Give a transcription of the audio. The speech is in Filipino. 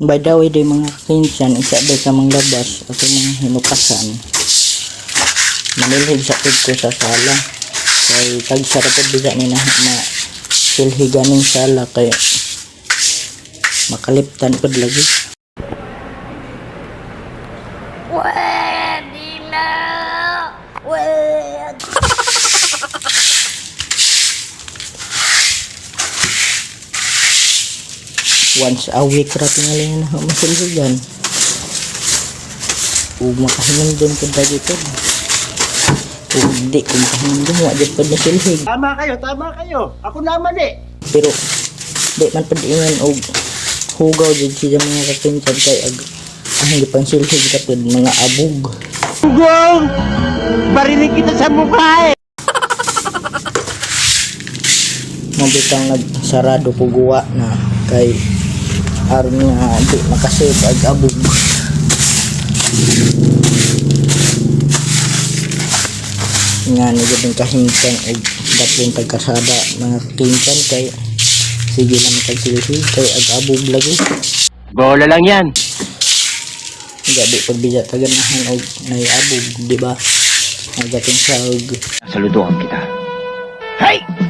By the way, day mga kinsan, isa day ka mang labas at mga hinukasan. Manilhig sa ko sa sala. Kay tag sarap pud biga ni na ma silhigan ning sala kay makaliptan pud lagi. Pwede na! Pwede! Once a week ra tingali na masilhigan. Ug makahinumdum pud lagi pud. Ug di kung kahinumdum wa jud nasilhig. Tama kayo, tama kayo. Ako naman eh. pero di man pud ingon og hugaw jud siya mga kakinsan kay ag ang hindi pang silhig kapid mga abog Ugong! Barinig kita sa mukha eh. mabitang nagsarado ko guwa na kay aron nga di makasave ag abog nga ni gud ang kahingkan og daplin tagkasada mga kakinsan kay sige lang magsilhig kay ag abog lagi Bola lang yan. gabi pagbija taganahan og naiabog di ba agating sa og Saluduhan kita. Hey!